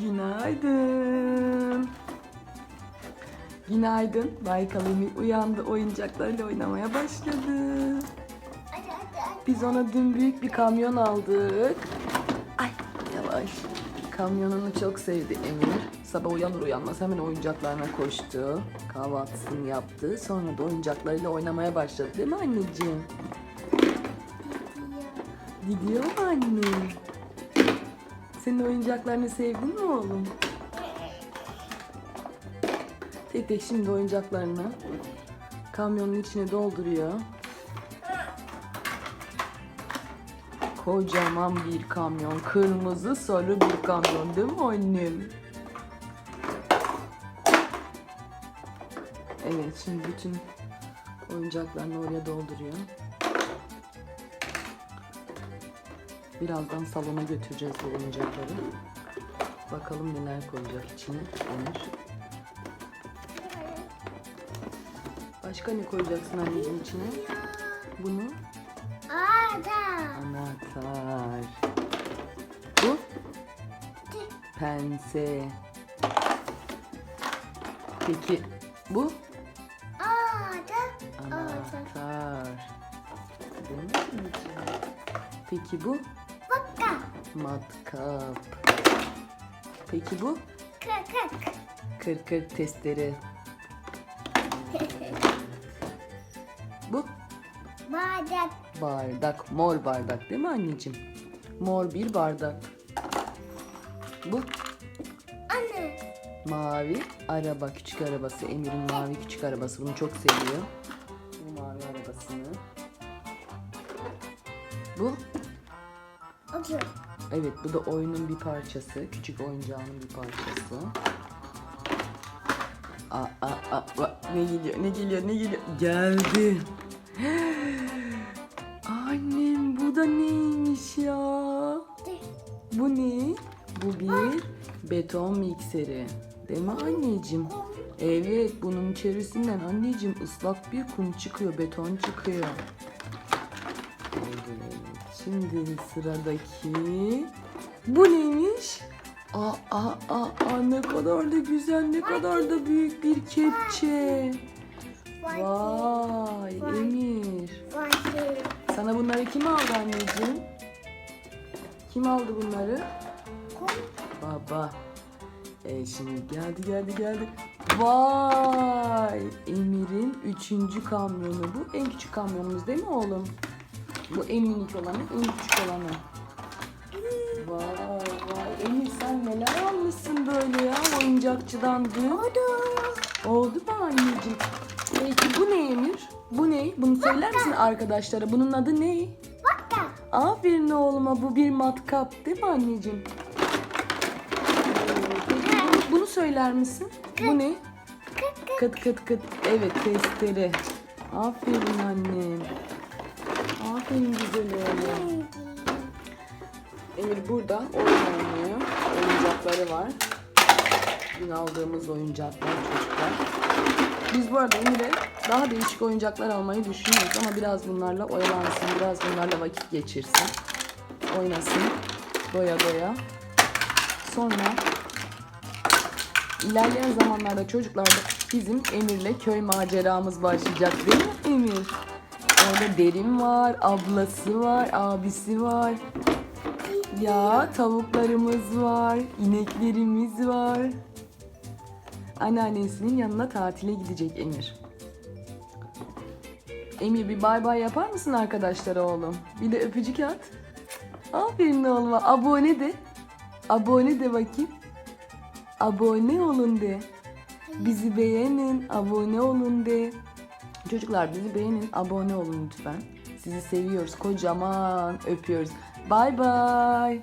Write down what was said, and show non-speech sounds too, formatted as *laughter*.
Günaydın. Günaydın. Baykal Emir uyandı. Oyuncaklarıyla oynamaya başladı. Biz ona dün büyük bir kamyon aldık. Ay yavaş. Kamyonunu çok sevdi Emir. Sabah uyanır uyanmaz hemen oyuncaklarına koştu. Kahvaltısını yaptı. Sonra da oyuncaklarıyla oynamaya başladı değil mi anneciğim? Gidiyor mu anne? Senin oyuncaklarını sevdin mi oğlum? Tek tek şimdi oyuncaklarını kamyonun içine dolduruyor. Kocaman bir kamyon. Kırmızı sarı bir kamyon değil mi annem? Evet şimdi bütün oyuncaklarını oraya dolduruyor. Birazdan salona götüreceğiz bu oyuncakları. Bakalım neler koyacak içine Emir. Başka ne koyacaksın anneciğim içine? Bunu Ada. Anahtar. Bu? Pense. Peki bu? Anahtar. Anneciğim? Peki bu? Matkap. Peki bu? Kakak. Kır kır testere. Bu? Bardak. Bardak. Mor bardak değil mi anneciğim? Mor bir bardak. Bu? Anne. Mavi araba, küçük arabası. Emir'in mavi küçük arabası. Bunu çok seviyor. Bu mavi arabasını. Bu? Otur. Evet bu da oyunun bir parçası. Küçük oyuncağının bir parçası. Aa, aa, aa, ne geliyor, ne geliyor, ne geliyor? Geldi. *gasps* Annem bu da neymiş ya? Bu ne? Bu bir beton mikseri. Değil mi anneciğim? Evet bunun içerisinden anneciğim ıslak bir kum çıkıyor, beton çıkıyor. Evet, şimdi sıradaki bu neymiş? Aa, aa, aa, ne kadar da güzel, ne kadar da büyük bir kepçe. Vay Emir. Sana bunları kim aldı anneciğim? Kim aldı bunları? Baba. E şimdi geldi geldi geldi. Vay! Emir'in üçüncü kamyonu bu. En küçük kamyonumuz değil mi oğlum? Bu en minik olanı, en küçük olanı. Vay vay. Emir sen neler almışsın böyle ya oyuncakçıdan dün? Oldu mu anneciğim? Peki bu ne Emir? Bu ne? Bunu söyler misin arkadaşlara? Bunun adı ne? Bakka. Aferin oğluma bu bir matkap değil mi anneciğim? Peki bunu, bunu söyler misin? Bu ne? Kıt kıt kıt. Evet testere. Aferin annem. Aferin güzel oğlum. Emir burada oyun oynuyor. Oyuncakları var. Dün aldığımız oyuncaklar çocuklar. Biz bu arada Emir'e daha değişik oyuncaklar almayı düşünüyoruz ama biraz bunlarla oyalansın, biraz bunlarla vakit geçirsin. Oynasın, doya doya. Sonra ilerleyen zamanlarda çocuklarda bizim Emir'le köy maceramız başlayacak değil mi Emir? Orada Derin var, ablası var, abisi var. Ya tavuklarımız var, ineklerimiz var. Anneannesinin yanına tatile gidecek Emir. Emir bir bay bay yapar mısın arkadaşlara oğlum? Bir de öpücük at. Aferin oğluma. Abone de. Abone de bakayım. Abone olun de. Bizi beğenin, abone olun de. Çocuklar bizi beğenin, abone olun lütfen. Sizi seviyoruz, kocaman öpüyoruz. Bay bay.